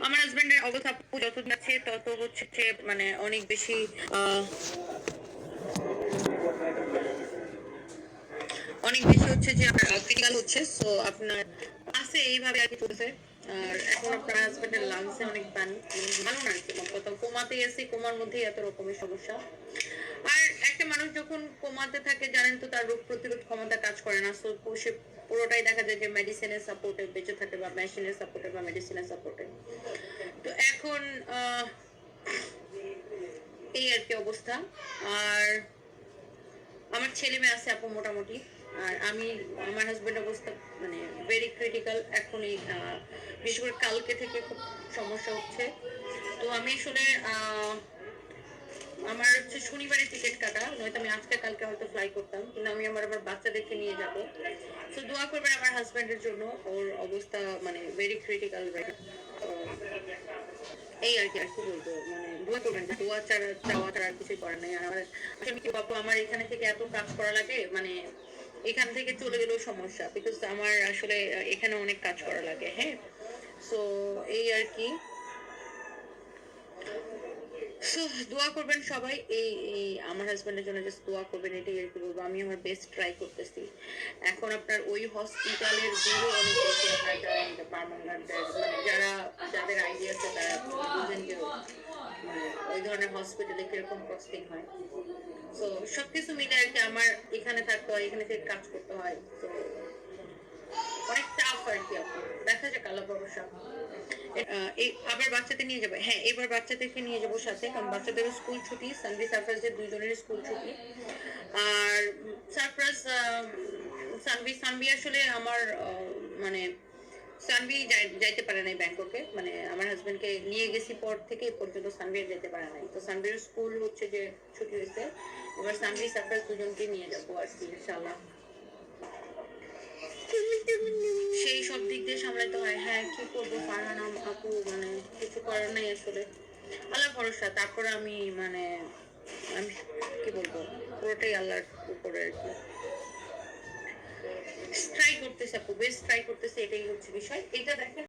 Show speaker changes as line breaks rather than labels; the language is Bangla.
আমার হাজবেন্ডের অবস্থা আপু যত তত হচ্ছে মানে অনেক বেশি অনেক বেশি হচ্ছে যে, আপনার ক্রিটিক্যাল হচ্ছে। সো আপনার আছে এইভাবে আর কি চলছে। আর এখন আপনার হাজবেন্ডের লাংসে অনেক পানি ভালো না কি কথা কোমাতেই আছে কোমার মধ্যেই এত রকমের সমস্যা। আর একটা মানুষ যখন কোমাতে থাকে, জানেন তো, তার রোগ প্রতিরোধ ক্ষমতা কাজ করে না। সো সে পুরোটাই দেখা যায় যে মেডিসিনের সাপোর্টে বেঁচে থাকে বা মেশিনের সাপোর্টে বা মেডিসিনের সাপোর্টে তো এখন এই আর কি অবস্থা। আর আমার ছেলে মেয়ে আছে আপু মোটামুটি আর আমি আমার হাজবেন্ড অবস্থা মানে ভেরি ক্রিটিক্যাল এখনই আহ, বিশেষ করে কালকে থেকে খুব সমস্যা হচ্ছে। তো আমি আসলে আমার হচ্ছে শনিবারে টিকিট কাটা নয়তো আমি আজকে কালকে হয়তো ফ্লাই করতাম কিন্তু আমি আমার আবার বাচ্চাদেরকে নিয়ে যাব। তো দোয়া করবেন আমার হাজবেন্ডের জন্য ওর অবস্থা মানে ভেরি ক্রিটিক্যাল এই আর কি আর কি মানে যে দোয়া ছাড়া, চাওয়া ছাড়া আর কিছুই করার নেই। আর আসলে কি বাপু আমার এখানে থেকে এত কাজ করা লাগে মানে এখান থেকে চলে গেলেও সমস্যা বিকজ আমার আসলে এখানে অনেক কাজ করা লাগে হ্যাঁ? সো এই আর কি। সো দোয়া করবেন সবাই, এই এই আমার হাজবেন্ডের জন্য জাস্ট দোয়া করবেন, এটাই আর কি বলব আমি আমার বেস্ট ট্রাই করতেছি। এখন আপনার ওই হসপিটালের বিলও অনেক বেশি যাদের আইডিয়া আছে তারা বুঝেন মানে ওই ধরনের হসপিটালে কীরকম কস্টিং হয়। তো সবকিছু মিলে আর কি আমার এখানে থাকতে হয়, এখানে থেকে কাজ করতে হয়। তো অনেক টাফ আর কি দেখা যাক আবার বাচ্চাদের নিয়ে যাবে। হ্যাঁ এবার বাচ্চাদেরকে নিয়ে যাব সাথে, কারণ বাচ্চাদের স্কুল ছুটি সানভি সারফরাজের দুইজনের স্কুল ছুটি। আর সারফরাজ সানভি সানভি আসলে আমার মানে সানভি যাইতে পারে নাই ব্যাংককে। মানে আমার হাজবেন্ডকে নিয়ে গেছি পর থেকে পর্যন্ত সানভি যেতে পারে নাই। তো সানভির স্কুল হচ্ছে যে ছুটি হয়েছে, এবার সানভি সারফরাজ দুজনকে নিয়ে যাব আর কি ইনশাল্লাহ সেই সব দিক দিয়ে সামলাতে হয়। হ্যাঁ কি করব ফারহান আপু মানে কিছু করার নাই আসলে। আল্লাহ ভরসা, তারপরে আমি মানে আমি কি বলব? পুরোটাই আল্লাহর উপরে আর কি। করতেছে আপু বেস্ট ট্রাই করতেছে এটাই হচ্ছে বিষয়। এটা দেখেন